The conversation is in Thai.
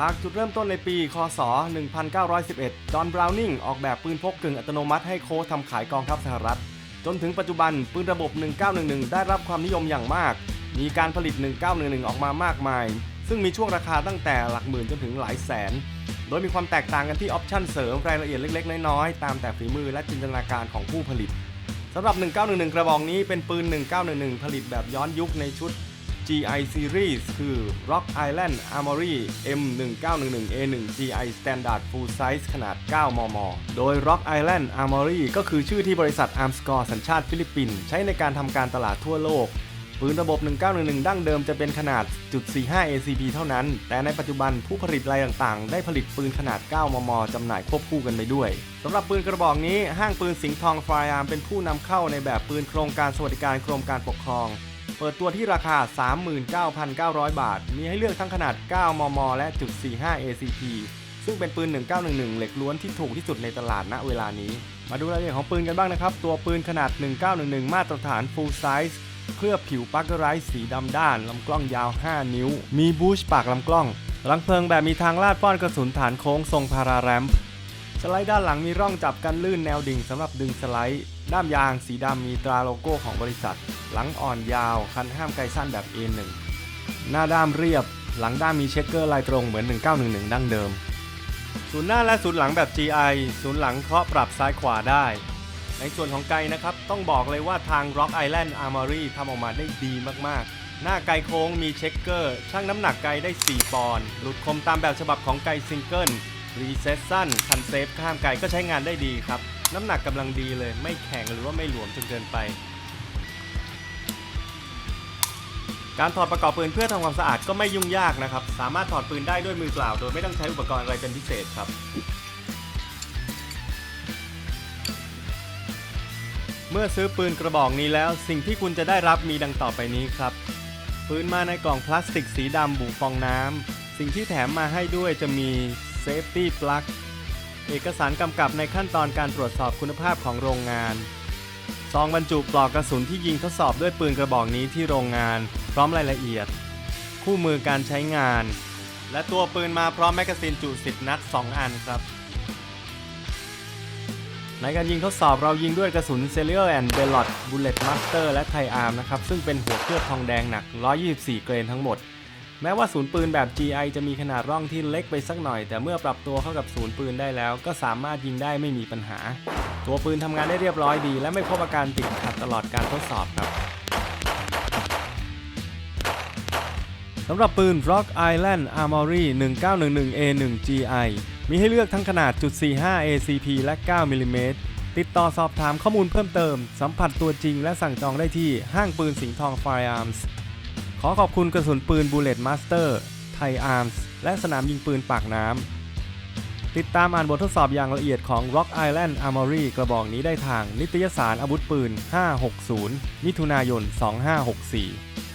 จากจุดเริ่มต้นในปี คศ 1911 จอห์น บราวนิง ออกแบบปืนพกกึ่งอัตโนมัติให้โค้ชทำขายกองทัพสหรัฐ จนถึงปัจจุบันปืนระบบ 1911 ได้รับความนิยมอย่างมาก มีการผลิต 1911 ออกมามากมาย ซึ่งมีช่วงราคาตั้งแต่หลักหมื่นจนถึงหลายแสน โดยมีความแตกต่างกันที่ออปชั่นเสริมรายละเอียดเล็กๆ น้อยๆ ตามแต่ฝีมือและจินตนาการของผู้ผลิตสำหรับ 1911 กระบอกนี้เป็นปืน 1911 ผลิตแบบย้อนยุคในชุด GI Series คือ Rock Island Armory M1911A1 GI Standard Full Size ขนาด 9 มม โดย Rock Island Armory ก็คือชื่อที่บริษัท Armscor สัญชาติฟิลิปปินส์ใช้ในการทำการตลาดทั่วโลกปืนระบบ 1911 ดั้งเดิมจะเป็นขนาด45 ACP เท่านั้น แต่ในปัจจุบันผู้ผลิตรายต่างๆ ได้ผลิตปืนขนาด 9 มม จำหน่ายควบคู่กันไปด้วย สำหรับปืนกระบอกนี้ห้างปืนสิงห์ทองไฟอาร์มเป็นผู้นำเข้าในแบบปืนโครงการสวัสดิการกรมการปกครอง เปิดตัวที่ราคา 39,900 บาท มีให้เลือกทั้งขนาด 9 มม และจุด45 ACP ซึ่งเป็นปืน 1911 เหล็กล้วนที่ถูกที่สุดในตลาดณเวลานี้ มาดูรายละเอียดของปืนกันบ้างนะครับ ตัวปืนขนาด 1911 มาตรฐาน full size เคลือบผิวปักเกอร์ไรสีดำด้าน ลำกล้องยาว 5 นิ้ว มีบูชปากลำกล้องรังเพลิงแบบมีทางลาดป้อนกระสุนฐานโค้งทรงพาราแรมป์สไลด์ด้านหลังมีร่องจับกันลื่นแนวดิ่งสำหรับดึงสไลด์ ด้ามยางสีดำมีตราโลโก้ของบริษัท หลังอ่อนยาว คันห้ามไกลสั้นแบบ A1 หน้าด้ามเรียบ หลังด้ามมีเช็คเกอร์ลายตรงเหมือน 1911 ดั้งเดิม ศูนย์หน้าและศูนย์หลังแบบ GI ศูนย์หลังเคาะปรับซ้ายขวาได้ ในส่วนของไกนะครับ ต้องบอกเลยว่าทาง Rock Island Armory ทำออกมาได้ดีมากๆ หน้าไกโค้งมีเช็คเกอร์ชั่งน้ำหนักไกได้ 4 ปอนด์หลุดคมตามแบบฉบับของไกซิงเกิลรีเซ็ตสั้นคันเซฟข้ามไกลก็ใช้งานได้ดีครับ น้ำหนักกำลังดีเลย ไม่แข็งหรือว่าไม่หลวมจนเกินไป การถอดประกอบปืนเพื่อทำความสะอาดก็ไม่ยุ่งยากนะครับ สามารถถอดปืนได้ด้วยมือเปล่า โดยไม่ต้องใช้อุปกรณ์อะไรเป็นพิเศษครับ เมื่อซื้อปืนกระบอกนี้แล้ว สิ่งที่คุณจะได้รับมีดังต่อไปนี้ครับ ปืนมาในกล่องพลาสติกสีดำบุฟองน้ำ สิ่งที่แถมมาให้ด้วยจะมี Safety Plug เอกสารกำกับในขั้นตอนการตรวจสอบคุณภาพของโรงงาน ซองบรรจุปลอกกระสุนที่ยิงทดสอบด้วยปืนกระบอกนี้ที่โรงงาน พร้อมรายละเอียด คู่มือการใช้งาน และตัวปืนมาพร้อมแมกกาซีนจุ10 นัด 2 อันครับ ในการยิงทดสอบเรายิงด้วยกระสุน c e l i o and Bellot Bullet Master และ Thai Arm นะครับ ซึ่งเป็นหัวเคลือบทองแดงหนัก 124 เกรนทั้งหมด แม้ว่าศูนย์ปืนแบบ GI จะมีขนาดร่องที่เล็กไปสักหน่อย แต่เมื่อปรับตัวเข้ากับศูนย์ปืนได้แล้ว ก็สามารถยิงได้ไม่มีปัญหา ตัวปืนทำงานได้เรียบร้อยดี และไม่พบอาการติดขัดตลอดการทดสอบครับสำหรับปืน Rock Island Armory 1911A1 GI มีให้เลือกทั้งขนาด45 ACP และ 9 มิลลิเมตร ติดต่อสอบถามข้อมูลเพิ่มเติม สัมผัสตัวจริงและสั่งจองได้ที่ห้างปืนสิงห์ทอง Firearms อขอบคุณกระสุนปืน Bullet Master Thai Arms และสนามยิงปืนปากน้ำ ติดตามอ่านบททดสอบอย่างละเอียดของ Rock Island Armory กระบอกนี้ได้ทางนิตยสารอาวุธปืน 560 มิถุนายน 2564